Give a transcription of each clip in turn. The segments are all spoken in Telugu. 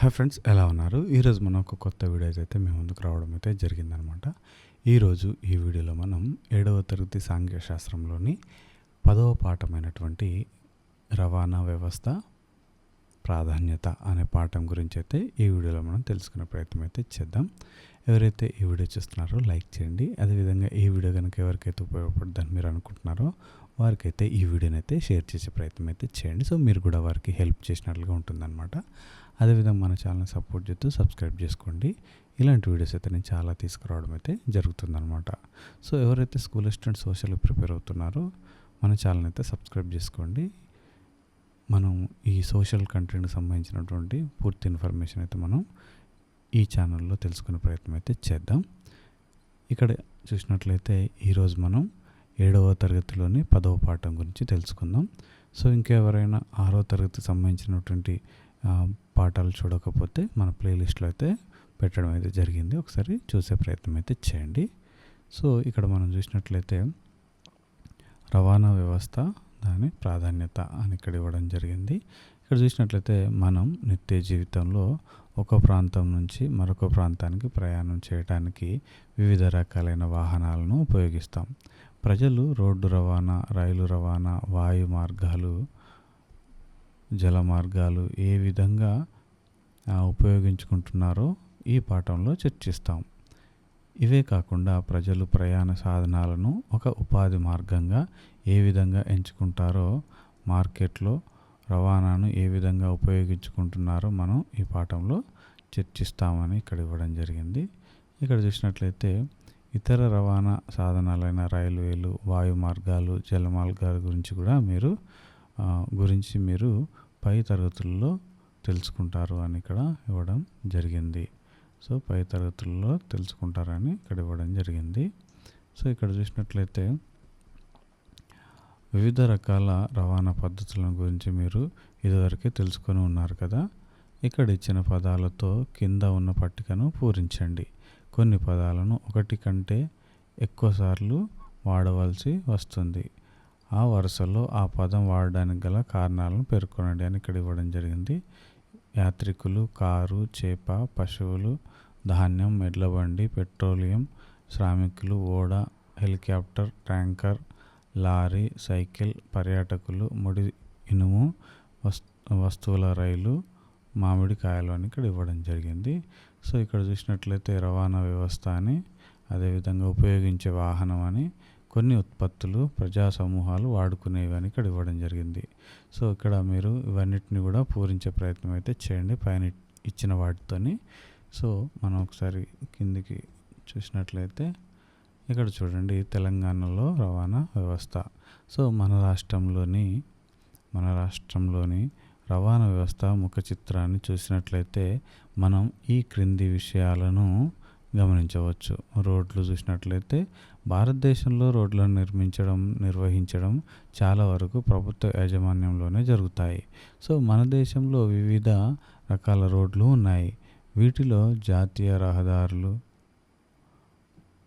హాయ్ ఫ్రెండ్స్ ఎలా ఉన్నారు? ఈరోజు మనం ఒక కొత్త వీడియో అయితే మేము ముందుకు రావడం అయితే జరిగిందనమాట. ఈరోజు ఈ వీడియోలో మనం ఏడవ తరగతి సాంఘిక శాస్త్రంలోని పదవ పాఠమైనటువంటి రవాణా వ్యవస్థ ప్రాధాన్యత అనే పాఠం గురించి అయితే ఈ వీడియోలో మనం తెలుసుకునే ప్రయత్నం అయితే చేద్దాం. ఎవరైతే ఈ వీడియో చూస్తున్నారో లైక్ చేయండి. అదేవిధంగా ఈ వీడియో కనుక ఎవరికైతే ఉపయోగపడుతుందని మీరు అనుకుంటున్నారో వారికైతే ఈ వీడియోని అయితే షేర్ చేసే ప్రయత్నం అయితే చేయండి. సో మీరు కూడా వారికి హెల్ప్ చేసినట్లుగా ఉంటుందన్నమాట. అదేవిధంగా మన ఛానల్ని సపోర్ట్ చేస్తూ సబ్స్క్రైబ్ చేసుకోండి. ఇలాంటి వీడియోస్ అయితే నేను చాలా తీసుకురావడం అయితే జరుగుతుందనమాట సో ఎవరైతే స్కూల్ అసిస్టెంట్ సోషల్ ప్రిపేర్ అవుతున్నారో మన ఛానల్ అయితే సబ్స్క్రైబ్ చేసుకోండి. మనం ఈ సోషల్ కంటెంట్కి సంబంధించినటువంటి పూర్తి ఇన్ఫర్మేషన్ అయితే మనం ఈ ఛానల్లో తెలుసుకునే ప్రయత్నం అయితే చేద్దాం. ఇక్కడ చూసినట్లయితే ఈరోజు మనం ఏడవ తరగతిలోని పదవ పాఠం గురించి తెలుసుకుందాం. సో ఇంకెవరైనా ఆరో తరగతికి సంబంధించినటువంటి పాఠాలు చూడకపోతే మన ప్లేలిస్ట్లో అయితే పెట్టడం అయితే జరిగింది. ఒకసారి చూసే ప్రయత్నం అయితే చేయండి. సో ఇక్కడ మనం చూసినట్లయితే రవాణా వ్యవస్థ దాని ప్రాధాన్యత అని ఇక్కడ ఇవ్వడం జరిగింది. ఇక్కడ చూసినట్లయితే మనం నిత్య జీవితంలో ఒక ప్రాంతం నుంచి మరొక ప్రాంతానికి ప్రయాణం చేయడానికి వివిధ రకాలైన వాహనాలను ఉపయోగిస్తాం. ప్రజలు రోడ్డు రవాణా రైలు రవాణా వాయు మార్గాలు జల మార్గాలు ఏ విధంగా ఉపయోగించుకుంటున్నారో ఈ పాఠంలో చర్చిస్తాం. ఇవే కాకుండా ప్రజలు ప్రయాణ సాధనాలను ఒక ఉపాధి మార్గంగా ఏ విధంగా ఎంచుకుంటారో మార్కెట్లో రవాణాను ఏ విధంగా ఉపయోగించుకుంటున్నారో మనం ఈ పాఠంలో చర్చిస్తామని ఇక్కడ ఇవ్వడం జరిగింది. ఇక్కడ చూసినట్లయితే ఇతర రవాణా సాధనాలైన రైల్వేలు వాయు మార్గాలు జల మార్గాల గురించి కూడా మీరు గురించి మీరు పై తరగతుల్లో తెలుసుకుంటారు అని ఇక్కడ ఇవ్వడం జరిగింది. సో పై తరగతుల్లో తెలుసుకుంటారని ఇక్కడ ఇవ్వడం జరిగింది. సో ఇక్కడ చూసినట్లయితే వివిధ రకాల రవాణా పద్ధతుల గురించి మీరు ఇదివరకే తెలుసుకొని ఉన్నారు కదా. ఇక్కడ ఇచ్చిన పదాలతో కింద ఉన్న పట్టికను పూరించండి. కొన్ని పదాలను ఒకటి కంటే ఎక్కువసార్లు వాడవలసి వస్తుంది. ఆ వరుసలో ఆ పదం వాడడానికి గల కారణాలను పేర్కొనండి అని ఇక్కడ ఇవ్వడం జరిగింది. యాత్రికులు కారు చేప పశువులు ధాన్యం ఎడ్ల బండి పెట్రోలియం శ్రామికులు ఓడ హెలికాప్టర్ ట్యాంకర్ లారీ సైకిల్ పర్యాటకులు ముడి ఇనుము వస్తువుల రైలు మామిడికాయలు అని ఇక్కడ ఇవ్వడం జరిగింది. సో ఇక్కడ చూసినట్లయితే రవాణా వ్యవస్థ అని అదేవిధంగా ఉపయోగించే వాహనం అని కొన్ని ఉత్పత్తులు ప్రజా సమూహాలు వాడుకునేవి అని ఇక్కడ ఇవ్వడం జరిగింది. సో ఇక్కడ మీరు ఇవన్నిటిని కూడా పూరించే ప్రయత్నం అయితే చేయండి. పైన ఇచ్చిన వాటితోని. సో మనం ఒకసారి కిందికి చూసినట్లయితే ఇక్కడ చూడండి తెలంగాణలో రవాణా వ్యవస్థ. సో మన రాష్ట్రంలోని మన రాష్ట్రంలోని రవాణా వ్యవస్థ ముఖ చిత్రాన్ని చూసినట్లయితే మనం ఈ క్రింది విషయాలను గమనించవచ్చు. రోడ్లు చూసినట్లయితే భారతదేశంలో రోడ్లను నిర్మించడం నిర్వహించడం చాలా వరకు ప్రభుత్వ యాజమాన్యంలోనే జరుగుతాయి. సో మన దేశంలో వివిధ రకాల రోడ్లు ఉన్నాయి. వీటిలో జాతీయ రహదారులు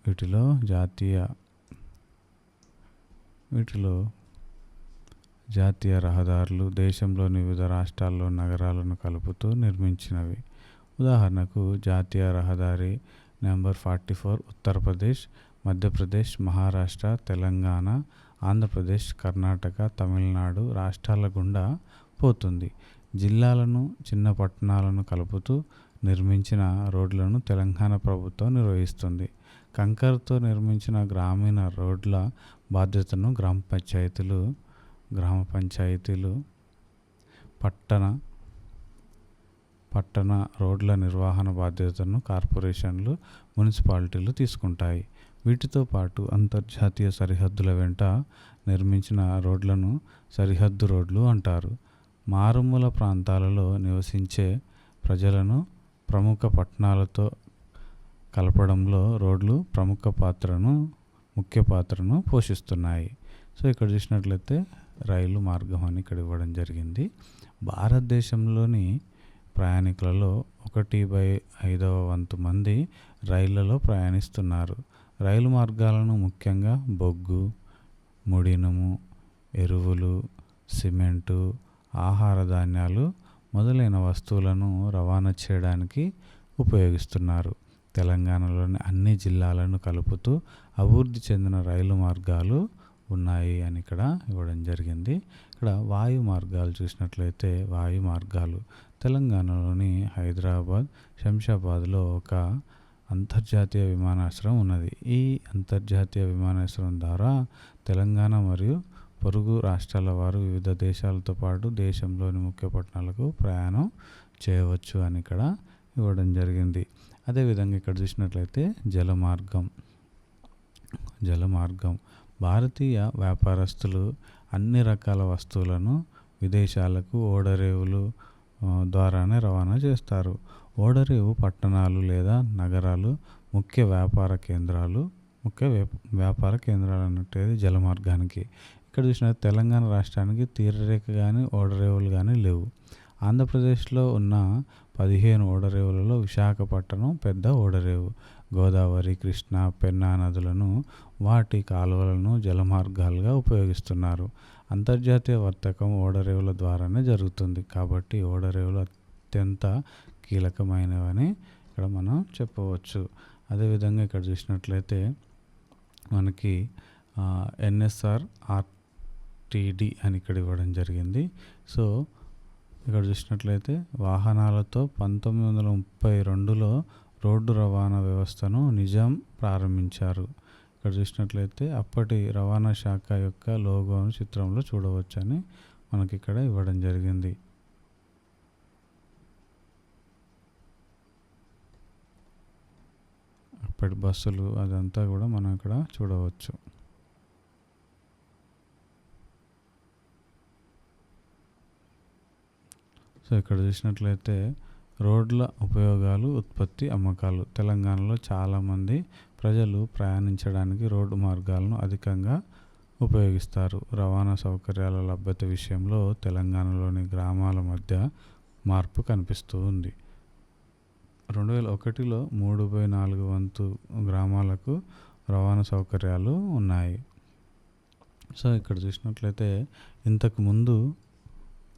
వీటిలో జాతీయ వీటిలో జాతీయ రహదారులు దేశంలోని వివిధ రాష్ట్రాల్లో నగరాలను కలుపుతూ నిర్మించినవి. ఉదాహరణకు జాతీయ రహదారి number forty four Uttar Pradesh Madhya Pradesh Maharashtra Telangana Andhra Pradesh Karnataka Tamil Nadu రాష్ట్రాల గుండా పోతుంది. జిల్లాలను చిన్న పట్టణాలను కలుపుతూ నిర్మించిన రోడ్లను తెలంగాణ ప్రభుత్వం నిర్వహిస్తుంది. కంకరతో నిర్మించిన గ్రామీణ రోడ్ల బాధ్యతను గ్రామ పంచాయతీలు గ్రామ పంచాయతీలు పట్టణ పట్టణ రోడ్ల నిర్వహణ బాధ్యతను కార్పొరేషన్లు మున్సిపాలిటీలు తీసుకుంటాయి. వీటితో పాటు అంతర్జాతీయ సరిహద్దుల వెంట నిర్మించిన రోడ్లను సరిహద్దు రోడ్లు అంటారు. మారుమూల ప్రాంతాలలో నివసించే ప్రజలను ప్రముఖ పట్టణాలతో కలపడంలో రోడ్లు ప్రముఖ పాత్రను ముఖ్య పాత్రను పోషిస్తున్నాయి. సో ఇక్కడ చూసినట్లయితే రైలు మార్గం అని ఇక్కడ ఇవ్వడం జరిగింది. భారతదేశంలోని ప్రయాణికులలో ఒకటి బై ఐదవ వంతు మంది రైళ్ళలో ప్రయాణిస్తున్నారు. రైలు మార్గాలను ముఖ్యంగా బొగ్గు ముడినుము ఎరువులు సిమెంటు ఆహార ధాన్యాలు మొదలైన వస్తువులను రవాణా చేయడానికి ఉపయోగిస్తున్నారు. తెలంగాణలోని అన్ని జిల్లాలను కలుపుతూ అభివృద్ధి చెందిన రైలు మార్గాలు ఉన్నాయి అని ఇక్కడ ఇవ్వడం జరిగింది. ఇక్కడ వాయు మార్గాలు చూసినట్లయితే వాయు మార్గాలు తెలంగాణలోని హైదరాబాద్ శంషాబాద్లో ఒక అంతర్జాతీయ విమానాశ్రయం ఉన్నది. ఈ అంతర్జాతీయ విమానాశ్రయం ద్వారా తెలంగాణ మరియు పొరుగు రాష్ట్రాల వారు వివిధ దేశాలతో పాటు దేశంలోని ముఖ్య పట్టణాలకు ప్రయాణం చేయవచ్చు అని ఇక్కడ ఇవ్వడం జరిగింది. అదేవిధంగా ఇక్కడ చూసినట్లయితే జలమార్గం జలమార్గం. భారతీయ వ్యాపారస్తులు అన్ని రకాల వస్తువులను విదేశాలకు ఓడరేవులు ద్వారానే రవాణా చేస్తారు. ఓడరేవు పట్టణాలు లేదా నగరాలు ముఖ్య వ్యాపార కేంద్రాలు ముఖ్య వ్యాపార కేంద్రాలు అన్నట్టు జలమార్గానికి. ఇక్కడ చూసిన తెలంగాణ రాష్ట్రానికి తీరరేఖ కానీ ఓడరేవులు కానీ లేవు. ఆంధ్రప్రదేశ్లో ఉన్న పదిహేను ఓడరేవులలో విశాఖపట్నం పెద్ద ఓడరేవు. గోదావరి కృష్ణా పెన్నా నదులను వాటి కాలువలను జలమార్గాలుగా ఉపయోగిస్తున్నారు. అంతర్జాతీయ వర్తకం ఓడరేవుల ద్వారానే జరుగుతుంది. కాబట్టి ఓడరేవులు అత్యంత కీలకమైనవని ఇక్కడ మనం చెప్పవచ్చు. అదేవిధంగా ఇక్కడ చూసినట్లయితే మనకి ఎన్ఎస్ఆర్ ఆర్టీడి అని ఇక్కడ ఇవ్వడం జరిగింది. సో ఇక్కడ చూసినట్లయితే వాహనాలతో పంతొమ్మిది వందల ముప్పై రెండులో రోడ్డు రవాణా వ్యవస్థను నిజాం ప్రారంభించారు. ఇక్కడ చూసినట్లయితే అప్పటి రవాణా శాఖ యొక్క లోగోను చిత్రంలో చూడవచ్చని మనకి ఇక్కడ ఇవ్వడం జరిగింది. అప్పటి బస్సులు అదంతా కూడా మనం ఇక్కడ చూడవచ్చు. సో ఇక్కడ చూసినట్లయితే రోడ్ల ఉపయోగాలు ఉత్పత్తి అమ్మకాలు. తెలంగాణలో చాలామంది ప్రజలు ప్రయాణించడానికి రోడ్డు మార్గాలను అధికంగా ఉపయోగిస్తారు. రవాణా సౌకర్యాల లభ్యత విషయంలో తెలంగాణలోని గ్రామాల మధ్య మార్పు కనిపిస్తూ ఉంది. రెండు వేల ఒకటిలో మూడు బై నాలుగు వంతు గ్రామాలకు రవాణా సౌకర్యాలు ఉన్నాయి. సో ఇక్కడ చూసినట్లయితే ఇంతకు ముందు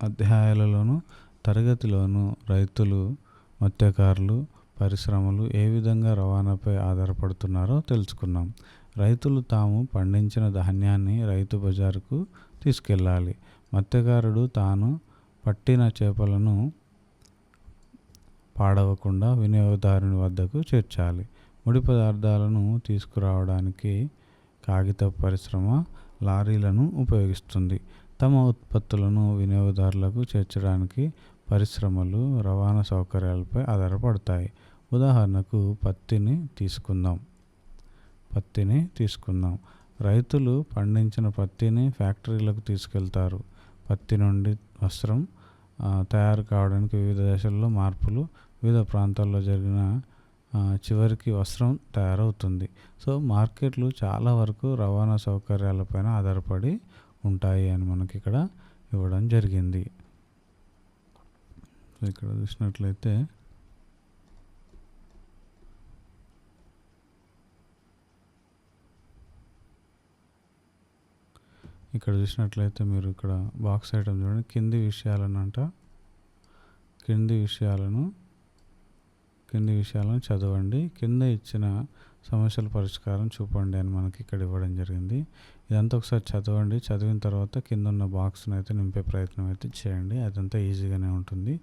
అధ్యాయాలలోనూ తరగతిలోనూ రైతులు మత్స్యకారులు పరిశ్రమలు ఏ విధంగా రవాణాపై ఆధారపడుతున్నారో తెలుసుకున్నాం. రైతులు తాము పండించిన ధాన్యాన్ని రైతు బజారుకు తీసుకెళ్ళాలి. మత్స్యకారుడు తాను పట్టిన చేపలను పాడవకుండా వినియోగదారుని వద్దకు చేర్చాలి. ముడి పదార్థాలను తీసుకురావడానికి కాగిత పరిశ్రమ లారీలను ఉపయోగిస్తుంది. తమ ఉత్పత్తులను వినియోగదారులకు చేర్చడానికి పరిశ్రమలు రవాణా సౌకర్యాలపై ఆధారపడతాయి. ఉదాహరణకు పత్తిని తీసుకుందాం. పత్తిని తీసుకుందాం. రైతులు పండించిన పత్తిని ఫ్యాక్టరీలకు తీసుకెళ్తారు. పత్తి నుండి వస్త్రం తయారు కావడానికి వివిధ దశల్లో మార్పులు వివిధ ప్రాంతాల్లో జరిగిన చివరికి వస్త్రం తయారవుతుంది. సో మార్కెట్లు చాలా వరకు రవాణా సౌకర్యాలపైన ఆధారపడి ఉంటాయి అని మనకి ఇక్కడ ఇవ్వడం జరిగింది. ఇక్కడ చూసినట్లయితే ఇక్కడ చూసినట్లయితే మీరు ఇక్కడ బాక్స్ ఐటమ్ చూడండి. కింది విషయాలను అంట. కింది విషయాలను కింది విషయాలను చదవండి. కింద ఇచ్చిన సమస్యల పరిష్కారం చూపండి అని మనకి ఇక్కడ ఇవ్వడం జరిగింది. ఇదంతా ఒకసారి చదవండి. చదివిన తర్వాత కింద ఉన్న బాక్స్ని అయితే నింపే ప్రయత్నం అయితే చేయండి. అదంతా ఈజీగానే ఉంటుంది.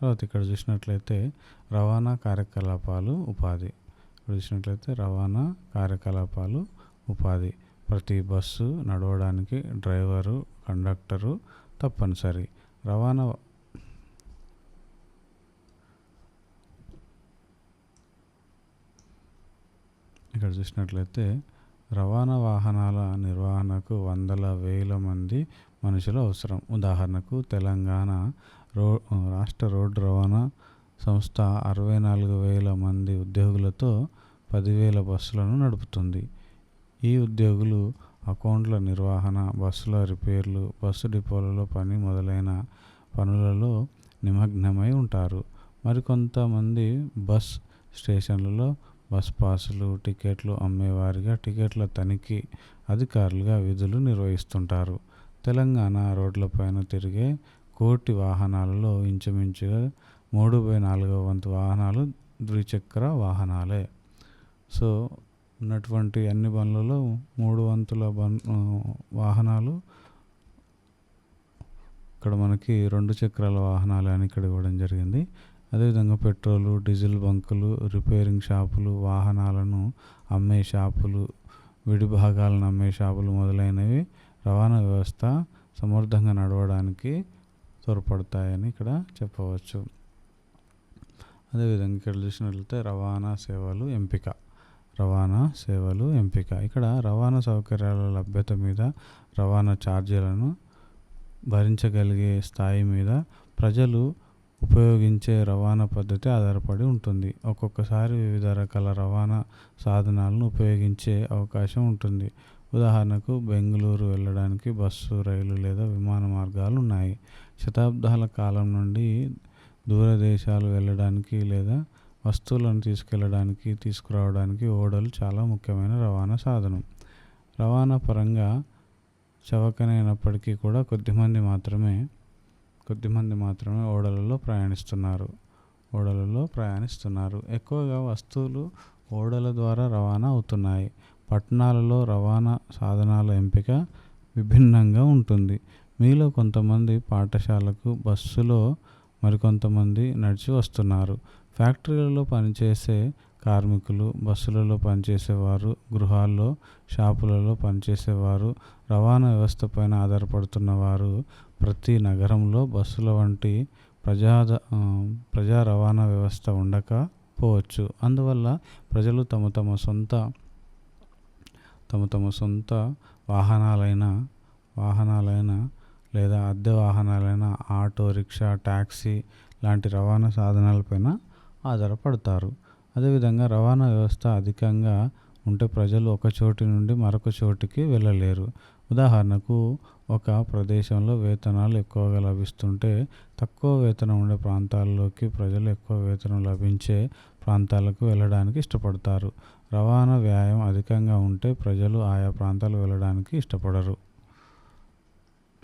తర్వాత ఇక్కడ చూసినట్లయితే రవాణా కార్యకలాపాలు ఉపాధి. ఇక్కడ చూసినట్లయితే రవాణా కార్యకలాపాలు ఉపాధి. ప్రతి బస్సు నడవడానికి డ్రైవరు కండక్టరు తప్పనిసరి. రవాణా ఇక్కడ చూసినట్లయితే రవాణా వాహనాల నిర్వహణకు వందల వేల మంది మనుషులు అవసరం. ఉదాహరణకు తెలంగాణ రో రాష్ట్ర రోడ్డు రవాణా సంస్థ అరవై నాలుగు వేల మంది ఉద్యోగులతో పదివేల బస్సులను నడుపుతుంది. ఈ ఉద్యోగులు అకౌంట్ల నిర్వహణ బస్సుల రిపేర్లు బస్సు డిపోలలో పని మొదలైన పనులలో నిమగ్నమై ఉంటారు. మరికొంతమంది బస్ స్టేషన్లలో బస్ పాసులు టికెట్లు అమ్మేవారిగా టికెట్ల తనిఖీ అధికారులుగా విధులు నిర్వహిస్తుంటారు. తెలంగాణ రోడ్లపైన తిరిగే కోటి వాహనాలలో ఇంచుమించుగా మూడు బై నాలుగవ వంతు వాహనాలు ద్విచక్ర వాహనాలే. సో ఉన్నటువంటి అన్ని బండ్లలో మూడు వంతుల బన్ వాహనాలు. ఇక్కడ మనకి రెండు చక్రాల వాహనాలు అని ఇక్కడ ఇవ్వడం జరిగింది. అదేవిధంగా పెట్రోలు డీజిల్ బంకులు రిపేరింగ్ షాపులు వాహనాలను అమ్మే షాపులు విడి భాగాలను అమ్మే షాపులు మొదలైనవి రవాణా వ్యవస్థ సమర్థంగా నడవడానికి తోడ్పడతాయని ఇక్కడ చెప్పవచ్చు. అదేవిధంగా ఇక్కడ చూసినట్లయితే రవాణా సేవలు ఎంపిక. రవాణా సేవలు ఎంపిక. ఇక్కడ రవాణా సౌకర్యాల లభ్యత మీద రవాణా ఛార్జీలను భరించగలిగే స్థాయి మీద ప్రజలు ఉపయోగించే రవాణా పద్ధతి ఆధారపడి ఉంటుంది. ఒక్కొక్కసారి వివిధ రకాల రవాణా సాధనాలను ఉపయోగించే అవకాశం ఉంటుంది. ఉదాహరణకు బెంగళూరు వెళ్ళడానికి బస్సు రైలు లేదా విమాన మార్గాలు ఉన్నాయి. శతాబ్దాల కాలం నుండి దూరదేశాలు వెళ్ళడానికి లేదా వస్తువులను తీసుకెళ్ళడానికి తీసుకురావడానికి ఓడలు చాలా ముఖ్యమైన రవాణా సాధనం. రవాణా పరంగా చవకనైనప్పటికీ కూడా కొద్దిమంది మాత్రమే కొద్దిమంది మాత్రమే ఓడలలో ప్రయాణిస్తున్నారు. ఓడలలో ప్రయాణిస్తున్నారు. ఎక్కువగా వస్తువులు ఓడల ద్వారా రవాణా అవుతున్నాయి. పట్టణాలలో రవాణా సాధనాల ఎంపిక విభిన్నంగా ఉంటుంది. మీలో కొంతమంది పాఠశాలకు బస్సులో మరికొంతమంది నడిచి వస్తున్నారు. ఫ్యాక్టరీలలో పనిచేసే కార్మికులు బస్సులలో పనిచేసేవారు గృహాల్లో షాపులలో పనిచేసేవారు రవాణా వ్యవస్థ పైన ఆధారపడుతున్న వారు ప్రతి నగరంలో బస్సుల వంటి ప్రజా ప్రజా రవాణా వ్యవస్థ ఉండకపోవచ్చు అందువల్ల ప్రజలు తమ తమ సొంత తమ తమ సొంత వాహనాలైన వాహనాలైన లేదా అద్దె వాహనాలైన ఆటో రిక్షా ట్యాక్సీ లాంటి రవాణా సాధనాలపైన ఆధారపడతారు అదేవిధంగా రవాణా వ్యవస్థ అధికంగా ఉంటే ప్రజలు ఒక చోటి నుండి మరొక చోటికి వెళ్ళలేరు. ఉదాహరణకు ఒక ప్రదేశంలో వేతనాలు ఎక్కువగా లభిస్తుంటే తక్కువ వేతనం ఉండే ప్రాంతాల్లోకి ప్రజలు ఎక్కువ వేతనం లభించే ప్రాంతాలకు వెళ్ళడానికి ఇష్టపడతారు. రవాణా వ్యాయం అధికంగా ఉంటే ప్రజలు ఆయా ప్రాంతాలు వెళ్ళడానికి ఇష్టపడరు.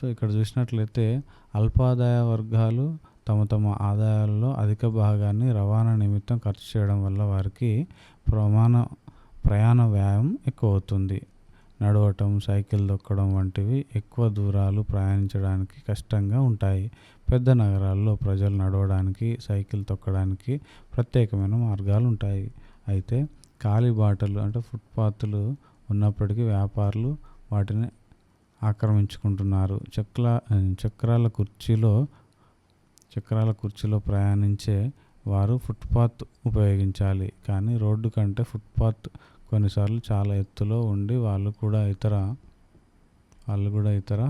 సో ఇక్కడ చూసినట్లయితే అల్పాదాయ వర్గాలు తమ తమ ఆదాయాల్లో అధిక భాగాన్ని రవాణా నిమిత్తం ఖర్చు చేయడం వల్ల వారికి ప్రమాణ ప్రయాణ వ్యాయం ఎక్కువ అవుతుంది నడవటం సైకిల్ తొక్కడం వంటివి ఎక్కువ దూరాలు ప్రయాణించడానికి కష్టంగా ఉంటాయి. పెద్ద నగరాల్లో ప్రజలు నడవడానికి సైకిల్ తొక్కడానికి ప్రత్యేకమైన మార్గాలు ఉంటాయి. అయితే ఖాళీ బాటలు అంటే ఫుట్పాత్లు ఉన్నప్పటికీ వ్యాపారులు వాటిని ఆక్రమించుకుంటున్నారు. చక్ర చక్రాల కుర్చీలో చక్రాల కుర్చీలో ప్రయాణించే వారు ఫుట్పాత్ ఉపయోగించాలి. కానీ రోడ్డు కంటే ఫుట్పాత్ కొన్నిసార్లు చాలా ఎత్తులో ఉండి వాళ్ళు కూడా ఇతర వాళ్ళు కూడా ఇతర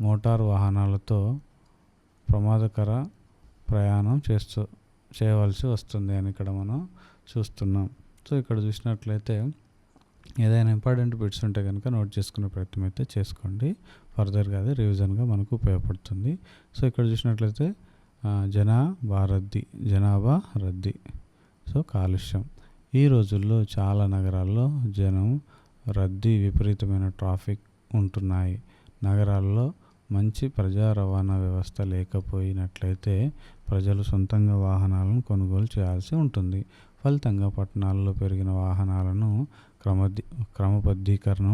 మోటార్ వాహనాలతో ప్రమాదకర ప్రయాణం చేస్తూ చేయవలసి వస్తుంది అని ఇక్కడ మనం చూస్తున్నాం. సో ఇక్కడ చూసినట్లయితే ఏదైనా ఇంపార్టెంట్ బిట్స్ ఉంటే కనుక నోట్ చేసుకునే ప్రయత్నం అయితే చేసుకోండి. ఫర్దర్గా అది రివిజన్గా మనకు ఉపయోగపడుతుంది. సో ఇక్కడ చూసినట్లయితే జనాభా రద్దీ జనాభా రద్దీ. సో కాలుష్యం. ఈ రోజుల్లో చాలా నగరాల్లో జనం రద్దీ విపరీతమైన ట్రాఫిక్ ఉంటున్నాయి. నగరాల్లో మంచి ప్రజా రవాణా వ్యవస్థ లేకపోయినట్లయితే ప్రజలు సొంతంగా వాహనాలను కొనుగోలు చేయాల్సి ఉంటుంది. ఫలితంగా పట్టణాల్లో పెరిగిన వాహనాలను క్రమది క్రమబద్ధీకరణ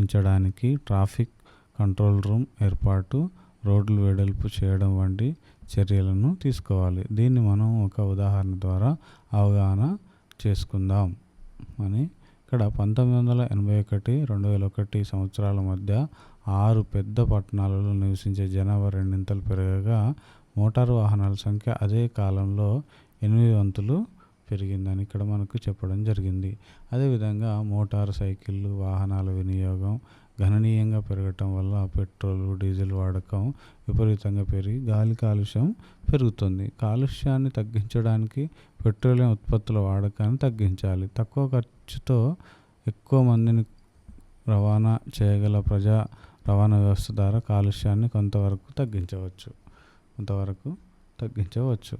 ఉంచడానికి ట్రాఫిక్ కంట్రోల్ రూమ్ ఏర్పాటు రోడ్లు వెడల్పు చేయడం వంటి చర్యలను తీసుకోవాలి. దీన్ని మనం ఒక ఉదాహరణ ద్వారా అవగాహన చేసుకుందాం అని. ఇక్కడ పంతొమ్మిది వందల ఎనభై ఒకటి రెండు వేల ఒకటి సంవత్సరాల మధ్య ఆరు పెద్ద పట్టణాలలో నివసించే జనాభా రెండింతలు పెరగగా మోటారు వాహనాల సంఖ్య అదే కాలంలో ఎనిమిది వంతులు పెరిగిందని ఇక్కడ మనకు చెప్పడం జరిగింది. అదేవిధంగా మోటార్ సైకిళ్ళు వాహనాల వినియోగం గణనీయంగా పెరగటం వల్ల పెట్రోల్ డీజిల్ వాడకం విపరీతంగా పెరిగి గాలి కాలుష్యం పెరుగుతుంది. కాలుష్యాన్ని తగ్గించడానికి పెట్రోలియం ఉత్పత్తుల వాడకాన్ని తగ్గించాలి. తక్కువ ఖర్చుతో ఎక్కువ మందిని రవాణా చేయగల ప్రజా రవాణా వ్యవస్థ ద్వారా కాలుష్యాన్ని కొంతవరకు తగ్గించవచ్చు. కొంతవరకు తగ్గించవచ్చు.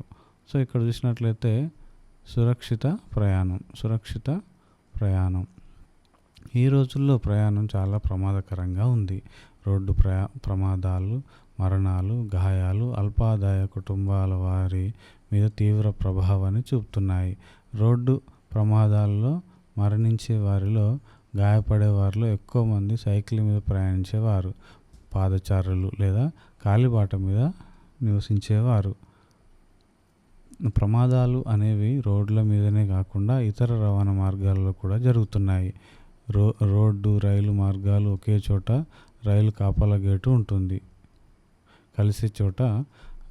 సో ఇక్కడ చూసినట్లయితే సురక్షిత ప్రయాణం సురక్షిత ప్రయాణం. ఈ రోజుల్లో ప్రయాణం చాలా ప్రమాదకరంగా ఉంది. రోడ్డు ప్రయా ప్రమాదాలు మరణాలు గాయాలు అల్పాదాయ కుటుంబాల వారి మీద తీవ్ర ప్రభావాన్ని చూపుతున్నాయి. రోడ్డు ప్రమాదాల్లో మరణించే వారిలో గాయపడే వారిలో ఎక్కువ మంది సైకిల్ మీద ప్రయాణించేవారు పాదచారులు లేదా కాలిబాట మీద నివసించేవారు. ప్రమాదాలు అనేవి రోడ్ల మీదనే కాకుండా ఇతర రవాణా మార్గాల్లో కూడా జరుగుతున్నాయి. రో రోడ్డు రైలు మార్గాలు ఒకే చోట రైలు కాపలా గేటు ఉంటుంది. కలిసే చోట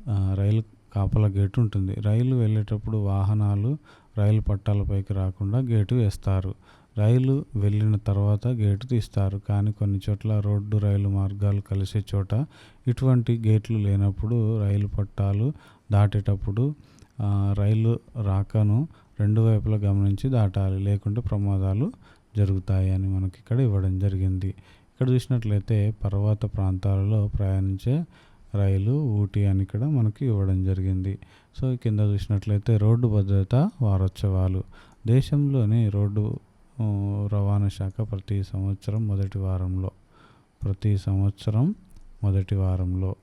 రైలు కాపలా గేటు ఉంటుంది. రైలు వెళ్ళేటప్పుడు వాహనాలు రైలు పట్టాలపైకి రాకుండా గేటు వేస్తారు. రైలు వెళ్ళిన తర్వాత గేటు తీస్తారు. కానీ కొన్ని చోట్ల రోడ్డు రైలు మార్గాలు కలిసే చోట ఇటువంటి గేట్లు లేనప్పుడు రైలు పట్టాలు దాటేటప్పుడు రైలు రాకను రెండు వైపులా గమనించి దాటాలి. లేకుంటే ప్రమాదాలు జరుగుతాయి అని మనకి ఇక్కడ ఇవ్వడం జరిగింది. ఇక్కడ చూసినట్లయితే పర్వత ప్రాంతాలలో ప్రయాణించే రైలు ఊటీ అని ఇక్కడ మనకి ఇవ్వడం జరిగింది. సో కింద చూసినట్లయితే రోడ్డు భద్రత వారోత్సవాలు. దేశంలోని రోడ్డు రవాణా శాఖ ప్రతి సంవత్సరం మొదటి వారంలో ప్రతి సంవత్సరం మొదటి వారంలో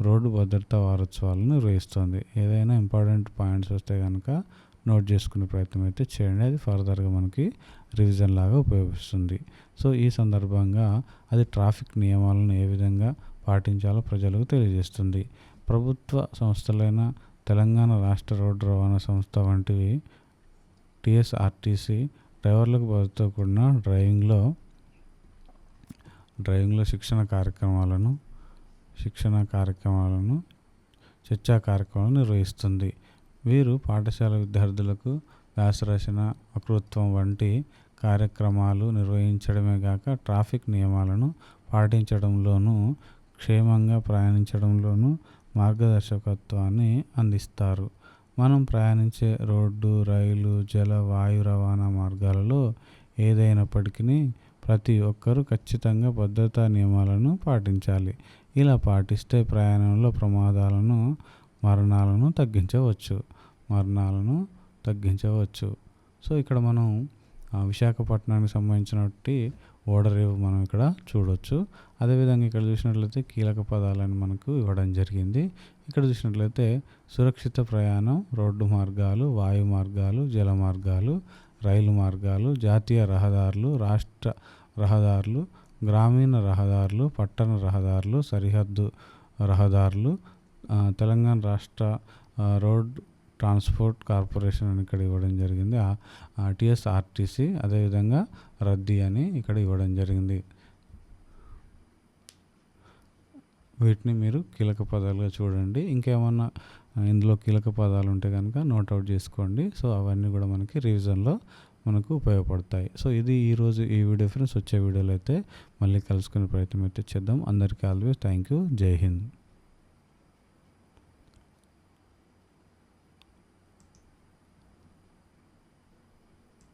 రోడ్డు భద్రతా వారోత్సవాలను నిర్వహిస్తుంది. ఏదైనా ఇంపార్టెంట్ పాయింట్స్ వస్తే కనుక నోట్ చేసుకునే ప్రయత్నం అయితే చేయండి. అది ఫర్దర్గా మనకి రివిజన్ లాగా ఉపయోగిస్తుంది. సో ఈ సందర్భంగా అది ట్రాఫిక్ నియమాలను ఏ విధంగా పాటించాలో ప్రజలకు తెలియజేస్తుంది. ప్రభుత్వ సంస్థలైన తెలంగాణ రాష్ట్ర రోడ్డు రవాణా సంస్థ వంటివి టీఎస్ఆర్టీసీ డ్రైవర్లకు భద్రతతో కూడిన డ్రైవింగ్లో డ్రైవింగ్లో శిక్షణ కార్యక్రమాలను శిక్షణ కార్యక్రమాలను చర్చా కార్యక్రమాలను నిర్వహిస్తుంది. వీరు పాఠశాల విద్యార్థులకు వ్యాసరచన వక్తృత్వం వంటి కార్యక్రమాలు నిర్వహించడమే కాక ట్రాఫిక్ నియమాలను పాటించడంలోనూ క్షేమంగా ప్రయాణించడంలోనూ మార్గదర్శకత్వాన్ని అందిస్తారు. మనం ప్రయాణించే రోడ్డు రైలు జల వాయు రవాణా మార్గాలలో ఏదైనప్పటికీ ప్రతి ఒక్కరూ ఖచ్చితంగా భద్రతా నియమాలను పాటించాలి. ఇలా పాటిస్తే ప్రయాణంలో ప్రమాదాలను మరణాలను తగ్గించవచ్చు. మరణాలను తగ్గించవచ్చు. సో ఇక్కడ మనం విశాఖపట్నానికి సంబంధించినటువంటి ఓడరేవు మనం ఇక్కడ చూడొచ్చు. అదేవిధంగా ఇక్కడ చూసినట్లయితే కీలక పదాలను మనకు ఇవ్వడం జరిగింది. ఇక్కడ చూసినట్లయితే సురక్షిత ప్రయాణం రోడ్డు మార్గాలు వాయు మార్గాలు జల మార్గాలు రైలు మార్గాలు జాతీయ రహదారులు రాష్ట్ర రహదారులు గ్రామీణ రహదారులు పట్టణ రహదారులు సరిహద్దు రహదారులు తెలంగాణ రాష్ట్ర రోడ్ ట్రాన్స్పోర్ట్ కార్పొరేషన్ అని ఇక్కడ ఇవ్వడం జరిగింది. టిఎస్ఆర్టీసీ అదేవిధంగా రద్దీ అని ఇక్కడ ఇవ్వడం జరిగింది. వీటిని మీరు కీలక పదాలుగా చూడండి. ఇంకేమన్నా ఇందులో కీలక పదాలు ఉంటే కనుక నోట్ అవుట్ చేసుకోండి. సో అవన్నీ కూడా మనకి రివిజన్లో మనకు ఉపయోగపడతాయి. సో ఇది ఈరోజు ఈ వీడియో ఫ్రెండ్స్ వచ్చే వీడియోలో అయితే మళ్ళీ కలుసుకునే ప్రయత్నం అయితే చేద్దాం. అందరికీ ఆల్వేస్ థ్యాంక్ యూ జై హింద్.